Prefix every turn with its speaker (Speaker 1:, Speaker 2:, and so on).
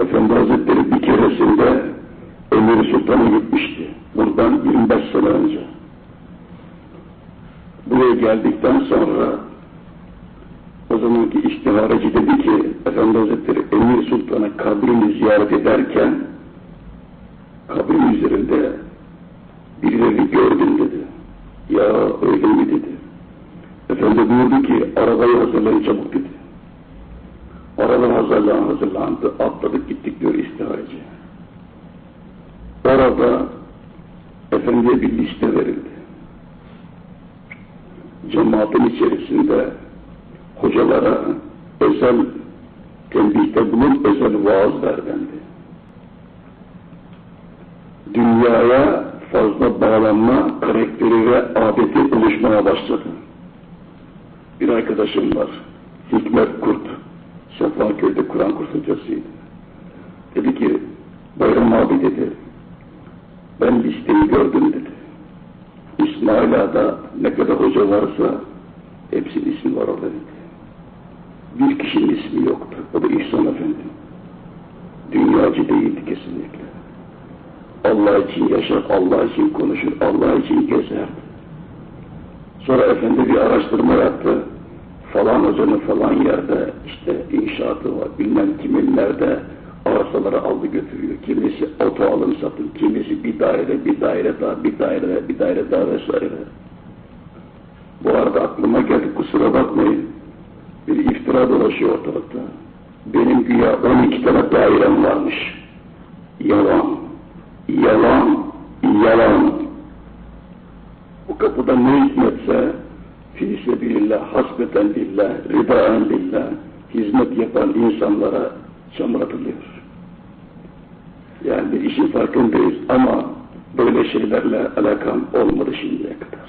Speaker 1: Efendi Hazretleri bir keresinde Emir Sultan'a gitmişti. Bundan 25 sene önce. Buraya geldikten sonra o zamanki istihareci dedi ki Efendi Hazretleri Emir Sultan'a kabrini ziyaret ederken kabrin üzerinde birileri gördüm dedi. Ya öyle mi dedi. Efendi buyurdu ki arabayı hazırlayın çabuk dedi. Araba hazırlan hazırlandı. Atladık gittik diyor istihareci. Orada Efendi'ye bir liste verildi. Cemaatin içerisinde hocalara özel tembihte bulup özel vaaz ver dendi. Dünyaya fazla bağlanma karakteri ve adeti oluşmaya başladı. Bir arkadaşım var, Hikmet Kurt, Sefaköy'de Kur'an kursu hocasıydı. Dedi ki, Bayram abi dedi, ben listeyi gördüm dedi. İsmail Ağa'da ne kadar hoca varsa hepsinin ismi var orada dedi. Bir kişinin ismi yoktu. O da İhsan Efendi. Dünyacı değildi kesinlikle. Allah için yaşar, Allah için konuşur, Allah için gezerdi. Sonra efendi bir araştırma yaptı. Falan hocanın falan yerde işte inşaatı var, bilmem kimin nerede arsaları aldı götürüyor. Kimisi oto alım satın, kimisi bir daire, bir daire daha, bir daire, bir daire daha vesaire. Bu arada aklıma geldi, kusura bakmayın. Bir iftira dolaşıyor ortalıkta. Benim güya 12 tane dairem varmış. Yalan, yalan, yalan. Bu kapıda ne hikmetse fi sebilillah, hasbeten billah, ridaen billah hizmet yapan insanlara çamur atılıyor. Yani bir işin farkındayız ama böyle şeylerle alakam olmadı şimdiye kadar.